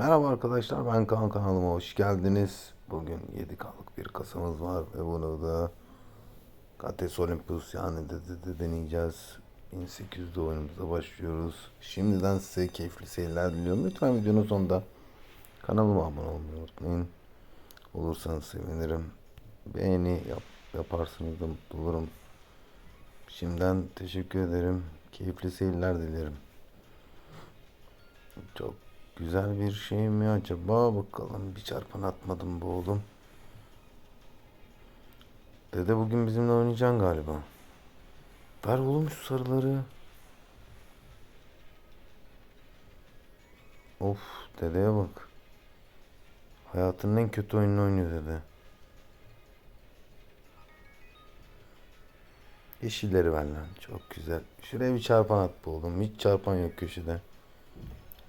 Merhaba arkadaşlar ben Kaan kanalıma hoş geldiniz. Bugün 7K'lık bir kasamız var ve bunu da Kates Olympus yani de, de, de deneyeceğiz. 1800'de oyunumuza başlıyoruz. Şimdiden size keyifli seyirler diliyorum. Lütfen videonun sonunda kanalıma abone olmayı unutmayın. Olursanız sevinirim. Beğeni yap, yaparsınız da mutlu olurum. Şimdiden teşekkür ederim. Keyifli seyirler dilerim. Çok güzel bir şey mi acaba? Bakalım bir çarpan atmadım bu oğlum. Dede bugün bizimle oynayacaksın galiba. Ver oğlum şu sarıları. Of dedeye bak. Hayatının en kötü oyununu oynuyor dede. Yeşilleri ver lan. Çok güzel. Şuraya bir çarpan at bu oğlum. Hiç çarpan yok köşede.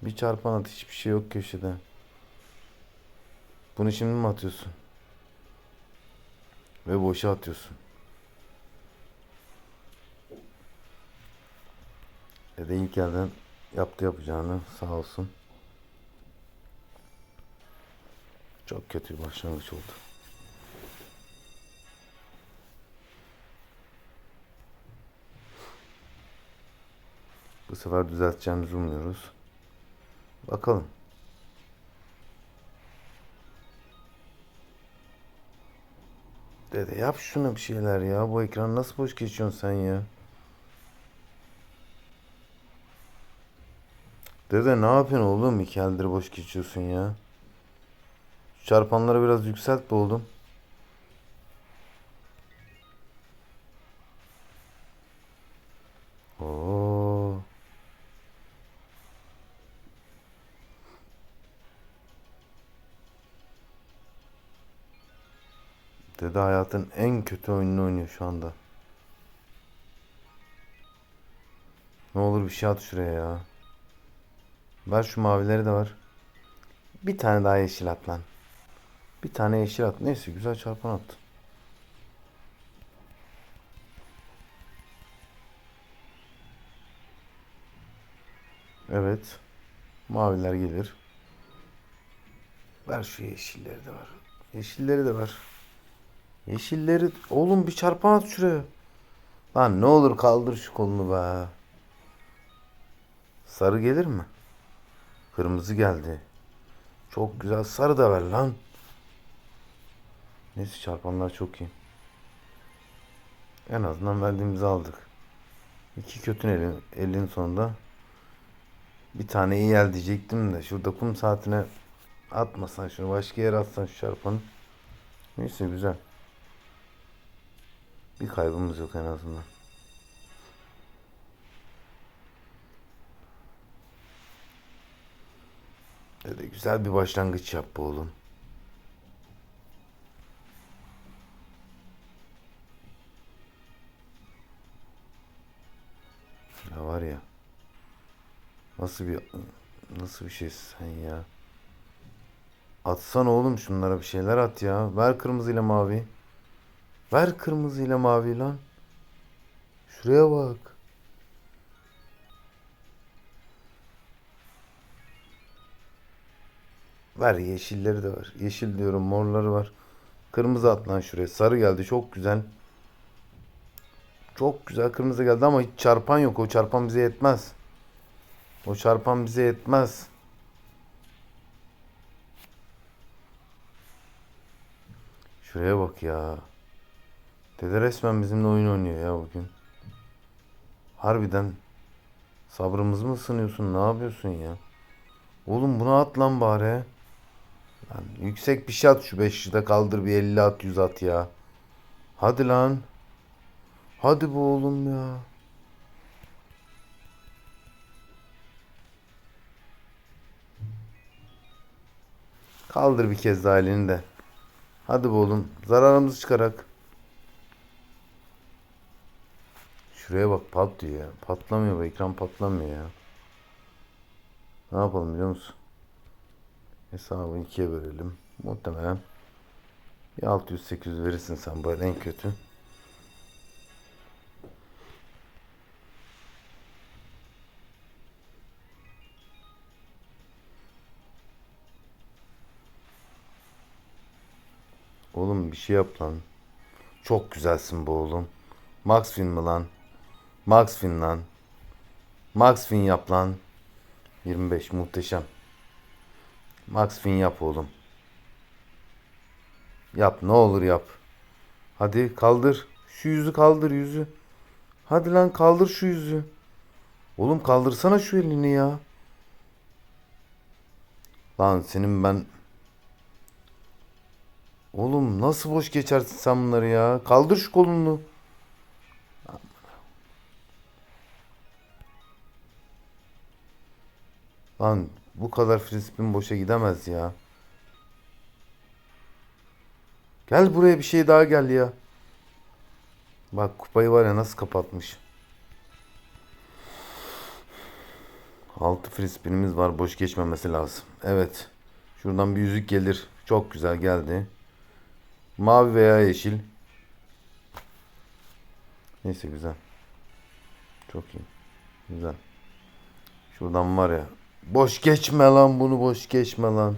Bir çarpan at hiçbir şey yok köşede. Bunu şimdi mi atıyorsun? Ve boşa atıyorsun. Dede ilk elden yaptı yapacağını sağ olsun. Çok kötü bir başlangıç oldu. Bu sefer düzelteceğimizi umuyoruz. Bakalım. Dede yap şuna bir şeyler ya. Bu ekran nasıl boş geçiyorsun sen ya? Dede ne yapıyorsun oğlum? İki eldir boş geçiyorsun ya. Şu çarpanları biraz yükselt be oğlum. Dede hayatın en kötü oyununu oynuyor şu anda. Ne olur bir şey at şuraya ya. Ver şu mavileri de var. Bir tane daha yeşil at lan. Bir tane yeşil at. Neyse güzel çarpan at. Evet. Maviler gelir. Ver şu yeşilleri de var. Yeşilleri de ver. Yeşilleri... Oğlum bir çarpan at şuraya. Lan ne olur kaldır şu kolunu be. Sarı gelir mi? Kırmızı geldi. Çok güzel sarı da ver lan. Neyse çarpanlar çok iyi. En azından verdiğimizi aldık. İki kötü elin, elin sonunda bir tane iyi el diyecektim de şurada kum saatine atmasan şunu başka yere atsan şu çarpanı. Neyse güzel. Bir kaybımız yok en azından. Dede güzel bir başlangıç yap bu oğlum. Ya var ya. Nasıl bir nasıl bir şey sen ya? Atsan oğlum şunlara bir şeyler at ya. Ver kırmızıyla mavi. Ver kırmızıyla mavi lan. Şuraya bak. Ver yeşilleri de var. Yeşil diyorum morları var. Kırmızı at lan şuraya. Sarı geldi çok güzel. Çok güzel kırmızı geldi ama hiç çarpan yok. O çarpan bize yetmez. O çarpan bize yetmez. Şuraya bak ya. Dede resmen bizimle oyun oynuyor ya bugün. Harbiden sabrımızı mı sınıyorsun? Ne yapıyorsun ya? Oğlum bunu at lan bari. Lan yüksek bir şey at şu 500'de kaldır bir 50 at 100 at ya. Hadi lan. Hadi bu oğlum ya. Kaldır bir kez daha elini de. Hadi bu oğlum. Zararımızı çıkarak. Şuraya bak pat diyor ya. Patlamıyor bu ekran patlamıyor ya. Ne yapalım biliyor musun? Hesabı ikiye bölelim. Muhtemelen bir 600-800 verirsin sen böyle en kötü. Oğlum bir şey yap lan. Çok güzelsin bu oğlum. Max film mi lan? Max Fin lan. Max Fin yap lan. 25 muhteşem. Max Fin yap oğlum. Yap ne olur yap. Hadi kaldır. Şu yüzü kaldır yüzü. Hadi lan kaldır şu yüzü. Oğlum kaldırsana şu elini ya. Lan senin ben... Oğlum nasıl boş geçersin sen bunları ya? Kaldır şu kolunu. Lan bu kadar frisbin boşa gidemez ya. Gel buraya bir şey daha gel ya. Bak kupayı var ya nasıl kapatmış. 6 frisbinimiz var. Boş geçmemesi lazım. Evet. Şuradan bir yüzük gelir. Çok güzel geldi. Mavi veya yeşil. Neyse güzel. Çok iyi. Güzel. Şuradan var ya. Boş geçme lan bunu boş geçme lan.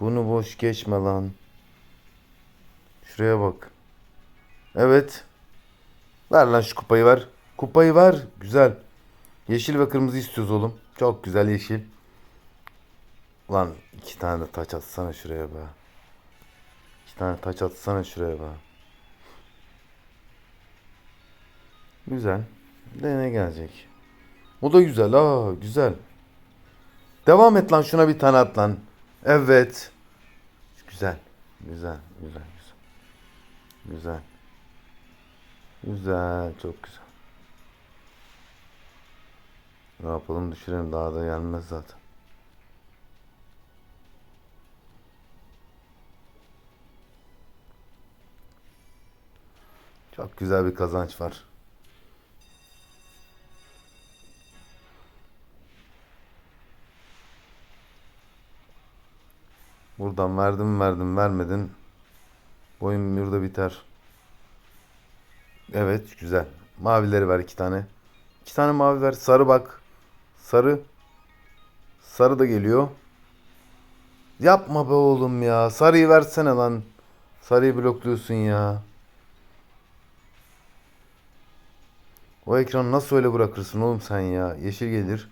Bunu boş geçme lan. Şuraya bak. Evet. Ver lan şu kupayı ver. Kupayı ver. Güzel. Yeşil ve kırmızı istiyoruz oğlum. Çok güzel yeşil. Lan iki tane de taç atsana şuraya be. İki tane taç atsana şuraya be. Güzel. De ne gelecek? O da güzel. Aa güzel. Devam et lan şuna bir tane at lan. Evet. Güzel. Güzel. Güzel. Güzel. Güzel. Güzel. Çok güzel. Ne yapalım düşürelim daha da gelmez zaten. Çok güzel bir kazanç var. Buradan verdim verdim vermedin. Boyun burada biter. Evet güzel. Mavileri ver iki tane. İki tane mavi ver. Sarı bak. Sarı. Sarı da geliyor. Yapma be oğlum ya. Sarıyı versene lan. Sarıyı blokluyorsun ya. O ekranı nasıl öyle bırakırsın oğlum sen ya? Yeşil gelir.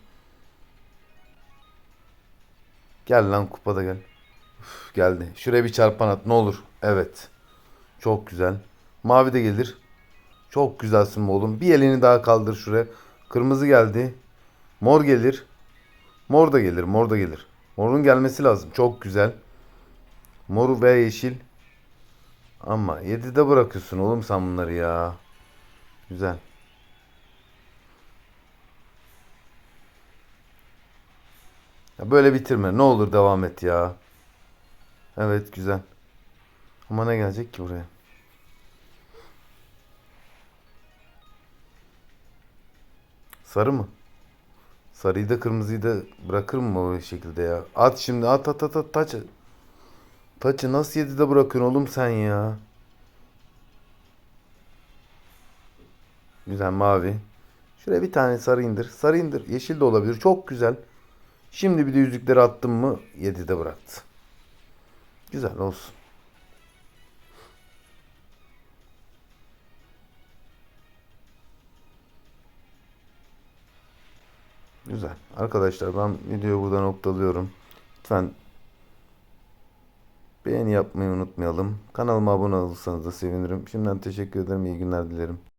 Gel lan kupada gel. Üf, geldi. Şuraya bir çarpan at ne olur. Evet. Çok güzel. Mavi de gelir. Çok güzelsin oğlum. Bir elini daha kaldır şuraya. Kırmızı geldi. Mor gelir. Mor da gelir. Mor da gelir. Morun gelmesi lazım. Çok güzel. Mor ve yeşil. Ama 7'de bırakıyorsun oğlum sen bunları ya. Güzel. Ya böyle bitirme. Ne olur devam et ya. Evet güzel. Ama ne gelecek ki buraya? Sarı mı? Sarıyı da kırmızıyı da bırakır mı o şekilde ya? At şimdi at at at at taç. Taçı nasıl yedide bırakıyorsun oğlum sen ya? Güzel mavi. Şuraya bir tane sarı indir. Sarı indir. Yeşil de olabilir. Çok güzel. Şimdi bir de yüzükleri attım mı 7'de bıraktı. Güzel olsun. Güzel. Arkadaşlar ben videoyu burada noktalıyorum. Lütfen beğeni yapmayı unutmayalım. Kanalıma abone olursanız da sevinirim. Şimdiden teşekkür ederim. İyi günler dilerim.